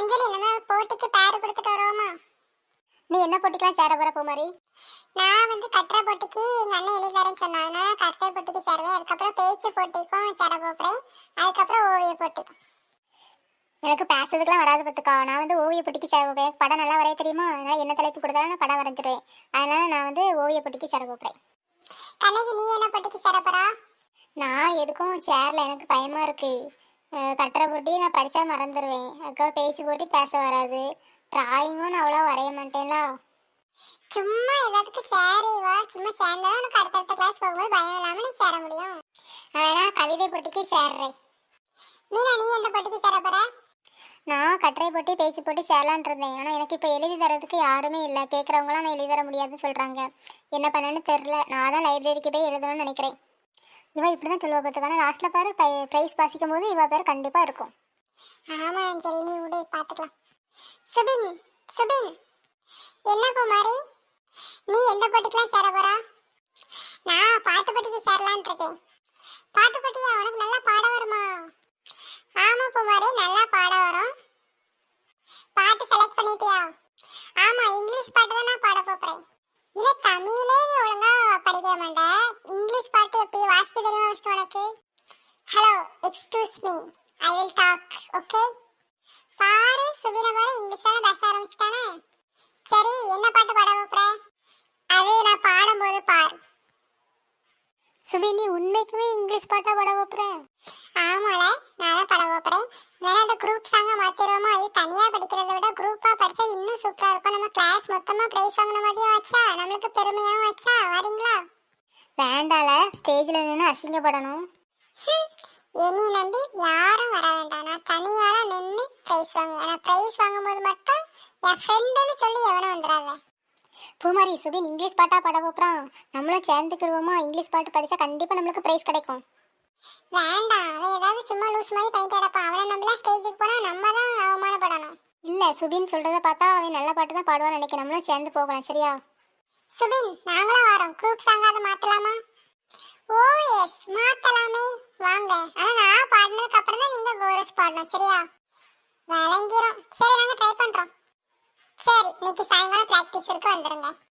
அஞ்சலி நம்ம போட்டிக்கு பேர் கொடுத்துட்டு வருவோமா? நீ என்ன போட்டிக்கலாம் சேர போற பூமாரி? நான் வந்து கட்டுரை போட்டிக்கு எங்க அண்ணன் எழுதி தரேன்னு சொன்னாங்க. கட்டுரை போட்டிக்கு சேருவேன். அதுக்கப்புறம் பேச்சு போட்டிக்கும் சேர போகிறேன் அதுக்கப்புறம் ஓவிய போட்டி. எனக்கு பேசுறதுக்குலாம் வராது பார்த்துக்கா. நான் வந்து ஓவிய போட்டிக்கு சேருவேன் படம் நல்லா வரைய தெரியுமா? அதனால என்ன தலைப்பு கொடுத்தாலும் நான் படம் வரைஞ்சிருவேன். அதனால நான் வந்து ஓவிய போட்டிக்கு சேர போகிறேன் கண்ணகி நீ என்ன போட்டிக்கு சேர போறா? நான் எதுக்கும் சேரல. எனக்கு பயமா இருக்கு. கட்டுரை போட்டி நான் படிச்சா மறந்துடுவேன் அதுக்காக பேசி போட்டி பேச வராது. டிராயிங்கும் நான் அவ்வளோ வரைய மாட்டேன்ல. சும்மா ஏதாவதுக்கு சேரி வா. சும்மா சேர்ந்தா உனக்கு அடுத்தடுத்த கிளாஸ் போகும்போது பயம் இல்லாம நீ சேர முடியும். அதனால் கவிதை போட்டிக்கு சேர்றேன் மீனா நீ எந்த போட்டிக்கு சேர போற? நான் கட்டுரை போட்டி பேச்சு போட்டி சேரலான் இருந்தேன். ஆனால் எனக்கு இப்போ எழுதி தரதுக்கு யாருமே இல்லை. கேட்குறவங்களாம் நான் எழுதி தர முடியாதுன்னு சொல்கிறாங்க என்ன பண்ணேன்னு தெரில நான் தான் லைப்ரரிக்கு போய் எழுதணும்னு நினைக்கிறேன். இவன் இப்படி தான் சொல்லுவா பார்த்துக்கான லாஸ்ட்டில் பாரு ப்ரைஸ் வாசிக்கும் போது இவ பேர் கண்டிப்பாக இருக்கும். ஆமா அஞ்சலி நீ விடு பாத்துக்கலாம். சுபின் சுபின். என்ன குமாரி? நீ எந்த போட்டிக்கெலாம் சேர போகிறா நான் பாட்டு போட்டிக்கு சேரலான் இருக்கேன். பாட்டு போட்டியா? உனக்கு நல்லா பாட வருமா? ஆமா குமாரி நல்லா பாட வரும். பாட்டு செலக்ட் பண்ணிட்டியா? ஆமா இங்கிலீஷ் பாட்டு தான் நான் பாட போகிறேன் இல்லை தமிழே இங்கிலீஷ் பாட்டு எப்படி வாசிக்க தெரியுமா ஃபர்ஸ்ட் உனக்கு? Hello excuse me I will talk okay பாரு சுபின பாரு இங்கிலீஷ்ல பேச ஆரம்பிச்சிட்டானே. சரி என்ன பாட்டு பாட வைப்பற அது நான் பாடும்போது பார். சுபி நீ உண்மைக்குமே இங்கிலீஷ் பாட்டா பாட வைப்புற ஆமால நான் தான் பாட வைப்பறேன் வேணா அந்த குரூப் சாங்க மாத்திடுவோமா இது தனியா படிக்கிறத விட குரூப்பா படிச்சா இன்னும் சூப்பரா இருக்கும். நம்ம கிளாஸ் மொத்தமா பிரைஸ் வாங்கின மாதிரியும் ஆச்சா? நம்மளுக்கு பெருமையாவும் ஆச்சா? வரீங்களா? வேண்டால ஸ்டேஜில் நின்று அசிங்கப்படணும். என்னை நம்பி யாரும் வர வேண்டாம். நான் தனியால நின்று பிரைஸ் வாங்குவேன். நான் பிரைஸ் வாங்கும்போது மட்டும் என் ஃப்ரெண்டுன்னு சொல்லி எவனும் வந்துடாத. பூமாரி சுபின் இங்கிலீஷ் பாட்டா பாட வைப்புறான் நம்மளும் சேர்ந்துக்கிடுவோமா? இங்கிலீஷ் பாட்டு படித்தா கண்டிப்பாக நம்மளுக்கு ப்ரைஸ் கிடைக்கும். வேண்டாம். அவன் ஏதாவது சும்மா லூஸ் மாதிரி பண்ணிட்டு கிடப்பான் அவனை நம்பலாம் ஸ்டேஜுக்கு போனா நம்ம தான் அவமானப்படணும். இல்லை சுபின் சொல்கிறத பார்த்தா அவன் நல்ல பாட்டு தான் பாடுவான்னு நினைக்கிறேன். நம்மளும் சேர்ந்து போகலாம் சரியா? சுபின் நாங்களும் வரோம். குரூப் சாங் அதை மாத்தலாமா? ஓ எஸ் மாத்தலாமே. வாங்க. ஆனா நான் பாடினதுக்கு அப்புறம் தான் நீங்க கோரஸ் பாடணும் சரியா? விளங்கிரும் சரி நாங்க ட்ரை பண்றோம். சரி இன்னைக்கு சாயங்காலம் பிராக்டிஸ் இருக்கு வந்துருங்க.